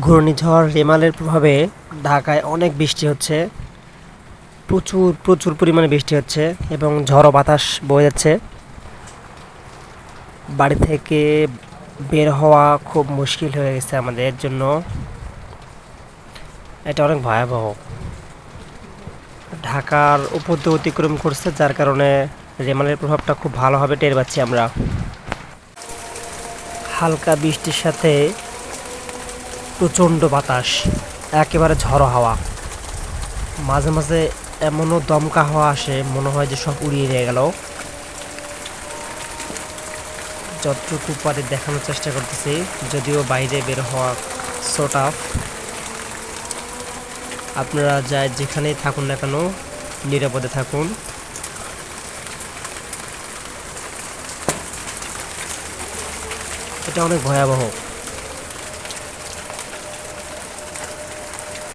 ঘূর্ণিঝড় রেমালের প্রভাবে ঢাকায় অনেক বৃষ্টি হচ্ছে। প্রচুর প্রচুর পরিমাণে বৃষ্টি হচ্ছে এবং ঝড়ো বাতাস বয়ে যাচ্ছে। বাড়ি থেকে বের হওয়া খুব মুশকিল হয়ে গেছে আমাদের জন্য এটা অনেক ভয়াবহ। ঢাকার উপর দিয়ে অতিক্রম করছে, যার কারণে রেমালের প্রভাবটা খুব ভালোভাবে টের পাচ্ছি আমরা। হালকা বৃষ্টির সাথে প্রচণ্ড বাতাস, একেবারে ঝড়ো হাওয়া। মাঝে মাঝে এমনও দমকা হাওয়া আসে, মনে হয় যে সব উড়িয়ে নিয়ে গেল। যতটুকু পারে দেখানোর চেষ্টা করতেছি, যদিও বাইরে বের হওয়া সোটা আপনারা যা যেখানেই থাকুন না কেন, নিরাপদে থাকুন। এটা অনেক ভয়াবহ।